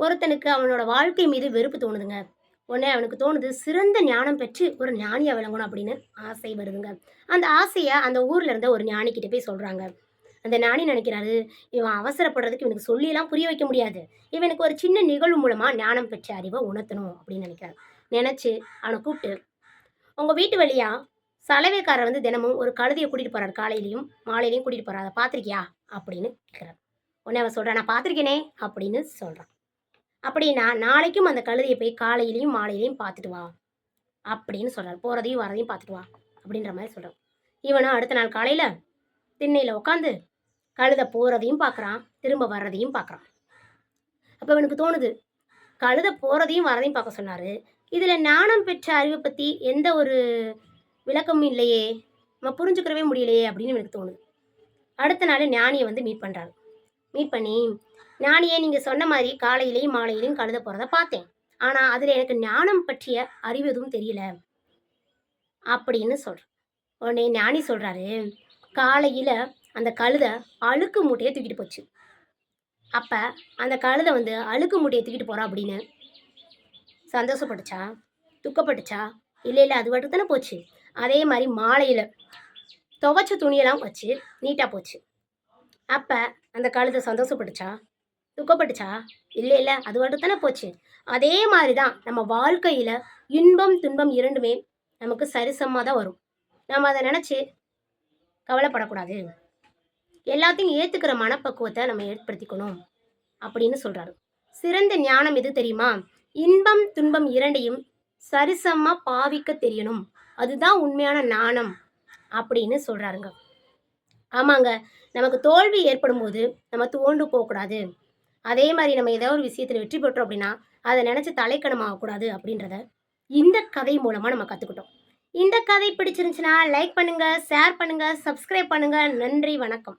ஒருத்தனுக்கு அவனோட வாழ்க்கை மீது வெறுப்பு தோணுதுங்க. உடனே அவனுக்கு தோணுது சிறந்த ஞானம் பெற்று ஒரு ஞானியாக விளங்கணும் அப்படின்னு ஆசை வருதுங்க. அந்த ஆசையை அந்த ஊரில் இருந்த ஒரு ஞானிக்கிட்ட போய் சொல்கிறாங்க அந்த ஞானி நினைக்கிறாரு இவன் அவசரப்படுறதுக்கு இவனுக்கு சொல்லியெல்லாம் புரிய வைக்க முடியாது. இவனுக்கு ஒரு சின்ன நிகழ்வு மூலமாக ஞானம் பெற்ற அறிவை உணர்த்தணும் அப்படின்னு நினைக்கிறாரு. நினச்சி அவனை கூப்பிட்டு உங்கள் வீட்டு வழியாக சலவைக்காரர் வந்து தினமும் ஒரு கழுதையை கூட்டிகிட்டு போகிறார் காலையிலையும் மாலையிலையும் கூட்டிகிட்டு போகிறார் அதை பார்த்துருக்கியா? அப்படின்னு கேட்குறாரு உடனே அவன் சொல்கிறான் நான் பார்த்துருக்கேனே அப்படின்னு சொல்கிறான் அப்படின்னா நாளைக்கும் அந்த கழுதையை போய் காலையிலையும் மாலையிலையும் பார்த்துட்டு வா. அப்படின்னு சொல்கிறார் போகிறதையும் வரதையும் பார்த்துட்டு வா அப்படின்ற மாதிரி சொல்கிறான் இவனும் அடுத்த நாள் காலையில் திண்ணையில் உட்காந்து கழுதை போகிறதையும் பார்க்குறான் திரும்ப வர்றதையும் பார்க்குறான். அப்போ இவனுக்கு தோணுது கழுதை போகிறதையும் வரதையும் பார்க்க சொன்னார். இதில் ஞானம் பெற்ற அறிவை பற்றி எந்த ஒரு விளக்கமும் இல்லையே. நம்ம புரிஞ்சுக்கிறவே முடியலையே அப்படின்னு எனக்கு தோணுது. அடுத்த நாள் ஞானியை வந்து மீட் பண்ணுறாரு மீட் பண்ணி நானே நீங்கள் சொன்ன மாதிரி காலையிலையும் மாலையிலையும் கழுத போகிறத பார்த்தேன். ஆனால் அதில் எனக்கு ஞானம் பற்றிய அறிவு எதுவும் தெரியல. அப்படின்னு சொல்கிறேன் உடனே ஞானி சொல்கிறாரு காலையில் அந்த கழுதை அழுக்கு மூட்டையை தூக்கிட்டு போச்சு. அப்போ அந்த கழுதை வந்து அழுக்கு மூட்டையை தூக்கிட்டு போகிறா அப்படின்னு சந்தோஷப்பட்டுச்சா? துக்கப்பட்டுச்சா? இல்லை இல்லை அது மட்டும் தானே போச்சு. அதே மாதிரி மாலையில் துவைச்ச துணியெல்லாம் வச்சு நீட்டாக போச்சு. அப்போ அந்த கழுதை சந்தோஷப்பட்டுச்சா? துக்கப்பட்டுச்சா? இல்லை இல்லை அது மட்டும் தானே போச்சு. அதே மாதிரி தான் நம்ம வாழ்க்கையில் இன்பம் துன்பம் இரண்டுமே நமக்கு சரிசமாக தான் வரும். நம்ம அதை நினச்சி கவலைப்படக்கூடாது. எல்லாத்தையும் ஏற்றுக்கிற மனப்பக்குவத்தை நம்ம ஏற்படுத்திக்கணும் அப்படின்னு சொல்கிறாரு சிறந்த ஞானம் எது தெரியுமா? இன்பம் துன்பம் இரண்டையும் சரிசமாக பாவிக்க தெரியணும். அதுதான் உண்மையான ஞானம் அப்படின்னு சொல்கிறாருங்க ஆமாங்க. நமக்கு தோல்வி ஏற்படும் போது நம்ம தோண்டு போகக்கூடாது. அதே மாதிரி நம்ம ஏதோ ஒரு விஷயத்தில் வெற்றி பெற்றோம் அப்படின்னா அதை நினச்சி தலைக்கணம் ஆகக்கூடாது அப்படின்றத இந்த கதை மூலமாக நம்ம கற்றுக்கிட்டோம் இந்த கதை பிடிச்சிருந்துச்சுன்னா லைக் பண்ணுங்கள் ஷேர் பண்ணுங்கள் சப்ஸ்கிரைப் பண்ணுங்கள் நன்றி வணக்கம்.